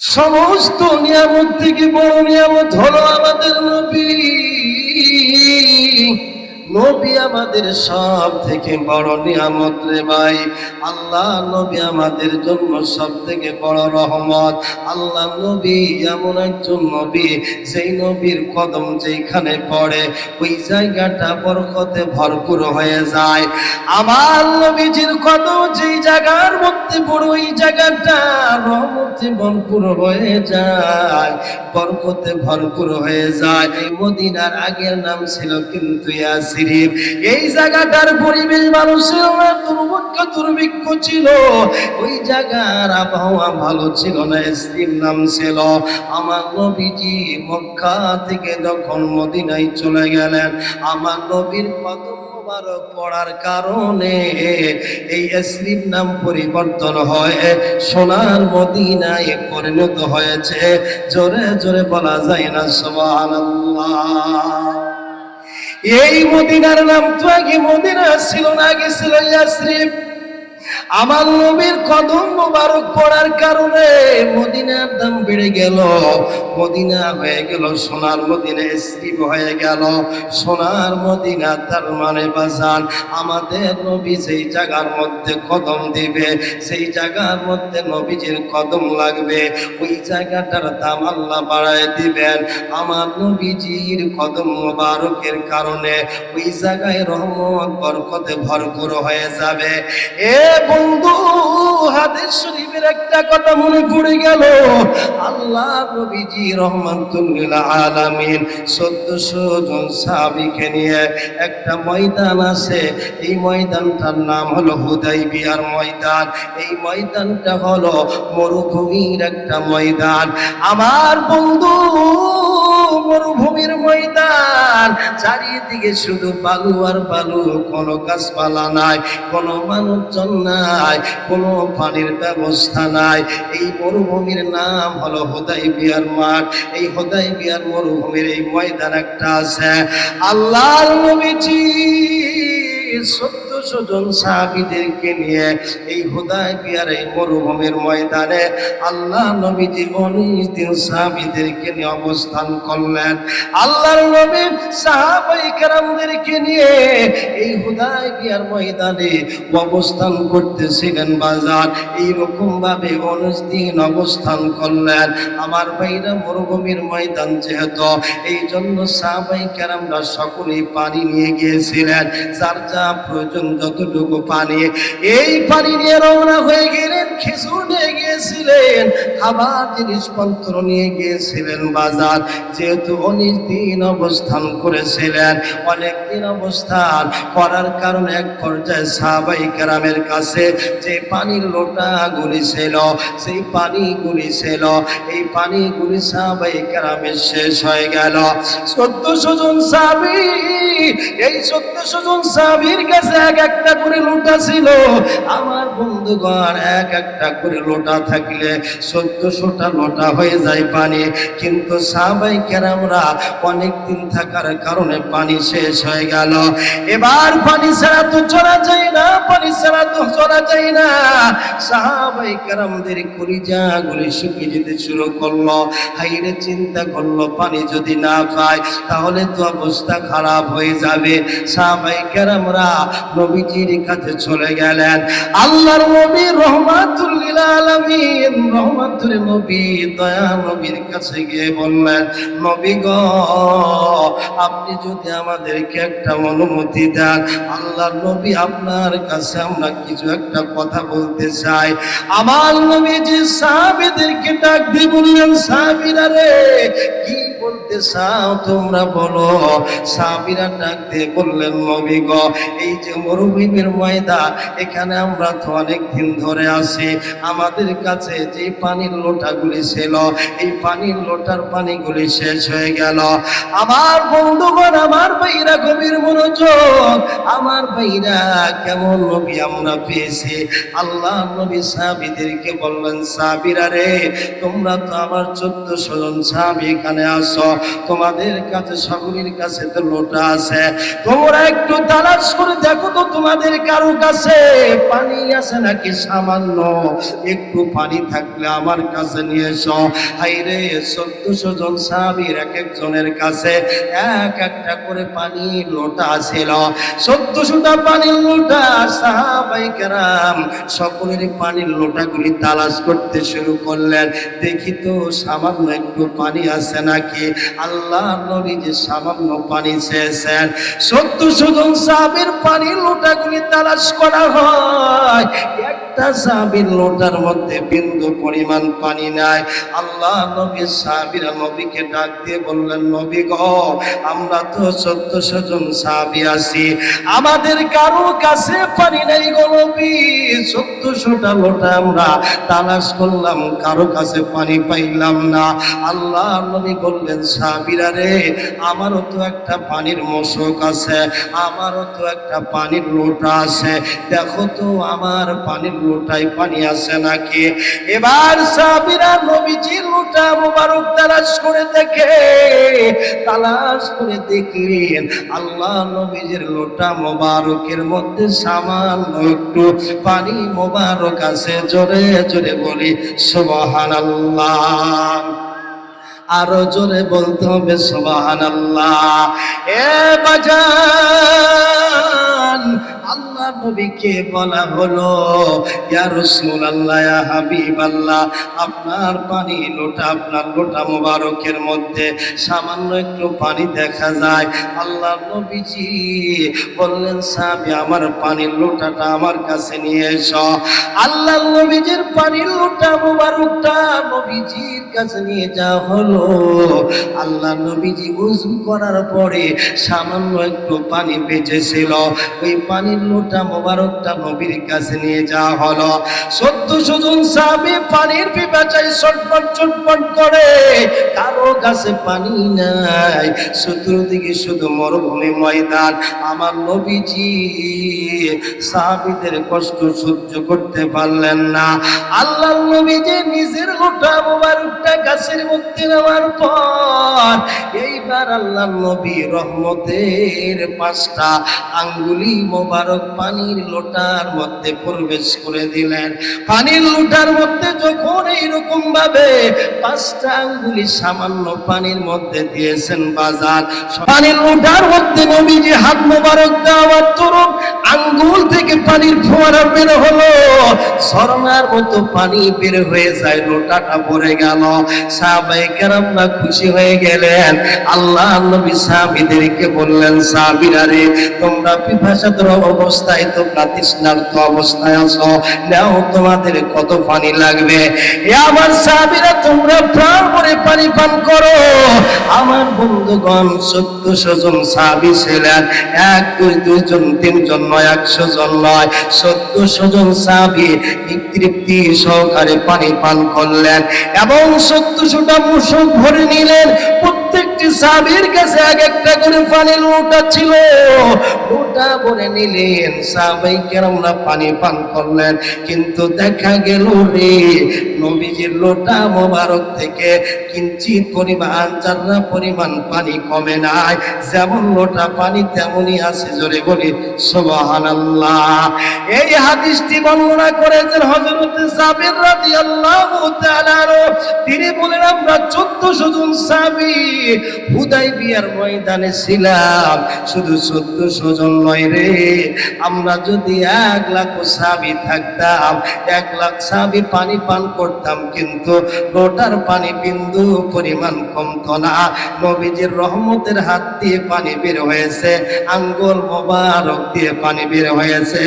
সমস্ত নিয়ামত থেকে বড় নিয়ামত হলো আমাদের নবী। নবী আমাদের সব থেকে বড় নিয়ামত রে ভাই। আল্লাহ নবী আমাদের জন্য সব থেকে বড় রহমত। আল্লাহ নবী এমন একজন নবী সেই নবীর কদম যেখানে পড়ে, ওই জায়গাটা বরকতে ভরপুর হয়ে যায়। আমার নবীজির কদম যেই জায়গার মধ্যে পড়ে, ওই জায়গাটা রহমতে ভরপুর হয়ে যায়, বরকতে ভরপুর হয়ে যায়। মদিনার আগের নাম ছিল কিন্তু ইয়াসরিফ এই জায়গাটার পরিবেশ মানুষের দুর্ভিক্ষ দুর্ভিক্ষ ছিল। ওই জায়গার আবহাওয়া ভালো ছিল না ইয়াসরিফ নাম ছিল। আমার নবীজি মক্কা থেকে যখন মদিনায় চলে গেলেন, আমার নবীর কদম পড়ার কারণে এই ইসলিম নাম পরিবর্তন হয়, সোনার মদিনায় পরিণত হয়েছে। জোরে জোরে বলা যায় না, সুবহানাল্লাহ। এই মদিনার নাম তো আগে মদিনা ছিল না আগে ছিল ইয়াসরিফ। আমার নবীর কদম মোবারক পড়ার কারণে মদিনার দাম বেড়ে গেল। মদিনা হয়ে গেল, সোনার মদিনা স্ত্রীপ হয়ে গেল। সোনার মদিনা তার মানে বাজান। আমাদের নবী সেই জায়গার মধ্যে কদম দিবে, সেই জায়গার মধ্যে নবীজির কদম লাগবে। ওই জায়গাটার দাম আল্লাহ বাড়ায় দিবেন। আমার নবীজির কদম মোবারকের কারণে ওই জায়গায় রহমত, বরকতে ভরপুর হয়ে যাবে। এ বন্ধু, হাদিস শরীফের একটা কথা মনে পড়ে গেল। আল্লাহ নবীজি রহমাতুল্লিল আলামিন চোদ্দশো জন সাহাবিকে নিয়ে একটা ময়দান আছে। এই ময়দানটার নাম হলো হুদাই ময়দান। এই ময়দানটা হলো মরুভূমির একটা ময়দান। আমার বন্ধু মরুভূমির ময়দান। চারিদিকে শুধু বালু আর বালু, কোনো গাছপালা নাই, কোনো মানুষজন নাই, কোনো পানির ব্যবস্থা নাই। এই মরুভূমির নাম হলো হোদাই বিয়ার মাঠ। এই হোদাই বিয়ার মরুভূমির এই ময়দান একটা আছে। আল্লাহ নবীজি জন সাহাবিদেরকে নিয়ে এই হুদায় বিয়ার এই মরুভূমির ময়দানে আল্লাহ নবীজি উনিশ দিন সাহাবিদেরকে নিয়ে অবস্থান করলেন। আল্লাহর নবী সাহাবাই কেরামদেরকে নিয়ে এই হুদায় বিয়ার ময়দানে অবস্থান করতেছিলেন বাজার। এইরকম ভাবে উনিশ দিন অবস্থান করলেন। আমার ভাইরা মরুভূমির ময়দান যেহেতু এই জন্য সাহাবাই কেরামরা সকলেই পানি নিয়ে গিয়েছিলেন। যার যা প্রয়োজন যতটুকু পানি এই পানি নিয়ে রওনা হয়ে গেলেন খেজুর নিয়ে গিয়েছিলেন খাবার জিনিসপত্র নিয়ে গিয়েছিলেন বাজার। যেহেতু অনেক দিন অবস্থান করেছিলেন, অনেক দিন অবস্থান করার কারণে এক পর্যায়ে সাহাবাই কেরামের কাছে যে পানির লোটাগুলি ছিল, সেই পানিগুলি ছিল, এই পানিগুলি সাহাবাই কেরামের শেষ হয়ে গেল। চোদ্দশো জন সাহাবি, এই চোদ্দশো জন সাবির কাছে এক একটা করে লোটা ছিল। আমার বন্ধুগণ, এক একটা করে লোটা থাকলে চোদ্দশোটা লোটা হয়ে যায় পানি। কিন্তু সাহাবাই কেরামরা অনেক দিন থাকার কারণে পানি শেষ হয়ে গেল। এবার পানি ছাড়া তো চলা যায় না, পানি ছাড়া তো চলা যায় না। সাহাবাই কেরামদের কলিজাগুলি শুকিয়ে যেতে শুরু করল। হাইরে চিন্তা করল, পানি যদি না পায় তাহলে তো অবস্থা খারাপ হয়ে যাবে। সাহাবাই কেরামরা নবীজির কাছে চলে গেলেন। আল্লাহর নবী রহমাতুল্লিল আলামিন, রহমাতুল নবী, দয়া নবীর কাছে গিয়ে বললেন, নবী গো, আপনি যদি আমাদেরকে একটা অনুমতি দেন, আল্লাহর নবী আপনার কাছে আমরা কিছু একটা কথা বলতে চাই। আমার নবী যে সাহাবীদেরকে ডাক দিয়ে বললেন, সাহাবীরা রে, কি বলতে চাও তোমরা বলো। সাহাবীরা ডাক দিয়ে বললেন, নবী গো, এই যে মরুভূমির ময়দা এখানে আমরা তো অনেক দিন ধরে আছি। আমাদের কাছে যে পানির লোটাগুলি ছিল, এই পানির লোটার পানিগুলি শেষ হয়ে গেল। আমার বন্ধুগণ, আমার ভাইরা গভীর মনোযোগ, আমার ভাইরা কেমন নবী আমরা পেয়েছি। আল্লাহ নবী সাহাবিদেরকে বললেন, সাহাবিরা রে, তোমরা তো আমার চোদ্দ জন সাহাবি এখানে আসো। তোমাদের কাছে সকলের কাছে তো লোটা আছে। তোমরা একটু তালাশ করে দেখো তো তোমাদের কারও কাছে পানি আছে নাকি সামান্য? একটু পানি থাকলে আমার কাছে নিয়ে এসো। হাইরে চোদ্দশো জন সাহাবীর এক একজনের কাছে এক একটা করে পানি লোটা ছিল। চোদ্দশোটা পানির লোটা সাহাবাই সকলের পানির লোটাগুলি তালাশ করতে শুরু করলেন। দেখি তো সামান্য একটু পানি আছে নাকি? আল্লাহ নবী যে সামান্য পানি চেয়েছেন সত্য জন সাহাবের পানির লোটাগুলি তালাশ করা হয়। একটা সাহাবির লোটার মধ্যে বিন্দু পরিমাণ পানি নাই। আল্লাহ নবী সাহাবিরা নবীকে ডাক দিয়ে বললেন, নবী গো, আমরা তো চোদ্দশো জন সাহাবি আছি। আমাদের কারও কাছে পানি নাই গো নবী। চোদ্দশোটা লোটা আমরা তালাশ করলাম, কারও কাছে পানি পাইলাম না। আল্লাহ নবী বললেন, সাহাবিরা রে, আমারও তো একটা পানির মশক আছে, আমারও তো একটা পানির লোটা আছে। দেখো তো, আমার পানির লোটায় পানি আছে নাকি? এবার সাহাবিরা নবীজি লোটা মোবারক তালাশ করে দেখে, তালাশ করে দেখলেন আল্লাহ নবীজির লোটা মোবারকের মধ্যে সামান্য একটু পানি মোবারক আছে। জোরে জোরে বলি, সুবহানাল্লাহ। আরও জোরে বলতে হবে সুবাহান আল্লাহ এ বাজান, আল্লাহ নবীকে বলা হলো, ইয়া রাসূলুল্লাহ, ইয়া হাবিবাল্লাহ, আপনার পানি লোটা, আপনার লোটা মোবারকের মধ্যে সামান্য একটু পানি দেখা যায়। আল্লাহ নবীজি বললেন, সাহাবী, আমার পানির লোটাটা আমার কাছে নিয়ে এসো। আল্লাহ নবীজির পানির লোটা, মোবারকটা নবীজির কাছে নিয়ে যাওয়া হলো। আল্লাহ নবীজি উজু করার পরে সামান্য একটু পানি বেঁচেছিল। ওই পানির লোটা মোবারকটা নবীর কাছে নিয়ে যাওয়া হলো। চোদ্দশো জন সাহাবি পানির পিপাচায় ছটপট ছটপট করে, কারও কাছে পানি নাই, চতুর্দিকে শুধু মরুভূমি ময়দান। আমার নবীজি সাহাবিদের কষ্ট সহ্য করতে পারলেন না। আল্লাহ নবীজি নিজের লোটা মোবারকটা গাছের মধ্যে নেওয়ার পর, এইবার আল্লাহ নবী রহমতের পাঁচটা আঙ্গুলি মোবারক পানির লোটার মধ্যে প্রবেশ করে দিলেন। পানির লোটার মধ্যে যখন এইরকম ভাবে পাঁচটা আঙ্গুলি সামান্য পানির মধ্যে দিয়েছেন বাজার, পানির লোটার মধ্যে নবীজি হাত মোবারক দেওয়ার তরুণ আঙ্গুল থেকে পানির ফোয়ারা বের হলো, ঝর্ণার মতো পানি বের হয়ে যায়, লোটাটা ভরে গেল। সাহাবাই কেরামরা খুশি হয়ে গেলেন। আল্লাহ নবী সাহাবিদেরকে বললেন, সাহাবিরা রে, তোমরা পিপাসাতর অবস্থায় তোমরা তৃষ্ণার্ত অবস্থায় আছো, নাও তোমাদের কত পানি লাগবে। এ আমার সাহাবিরা, তোমরা প্রাণ ভরে পানি পান করো। আমার বন্ধুগণ চোদ্দশো জন সাহাবি ছিলেন। এক, দুই দুইজন তিনজন নয়, একশো জন নয়। চোদ্দশো জন সাহাবি তৃপ্তি সহকারে পানি পান করলেন এবং চোদ্দশোটা মুসক ভরে নিলেন। প্রত্যেকটি সাহাবির কাছে এক একটা করে পানির লোটা ছিল। লোটা ভরে নিলেন, সাহাবাই কেরামরা পানি পান করলেন। কিন্তু দেখা গেল রে, নবীজির লোটা মোবারক থেকে কিঞ্চিত পরিমাণ জান্না পরিমাণ পানি কমে নাই, যেমন লোটা পানি তেমনই আছে, জোরে বলি সোবাহান আল্লাহ এই হাদিসটি বর্ণনা করেছেন হযরত সাবির রাদিয়াল্লাহু তাআলা তিনি বলেন, আমরা 1400 জন সাহাবী হুদাইবিয়ার ময়দানে ছিলাম। শুধু 1400 জন নয় রে। আমরা যদি এক লাখ সাবি থাকতাম, এক লাখ সাবি পানি পান করতাম, কিন্তু লোটার পানি বিন্দু পরিমাণ কমতো না। নবীজির রহমতের হাত দিয়ে পানি বের হয়েছে, আঙ্গুল মোবারক দিয়ে পানি বের হয়েছে।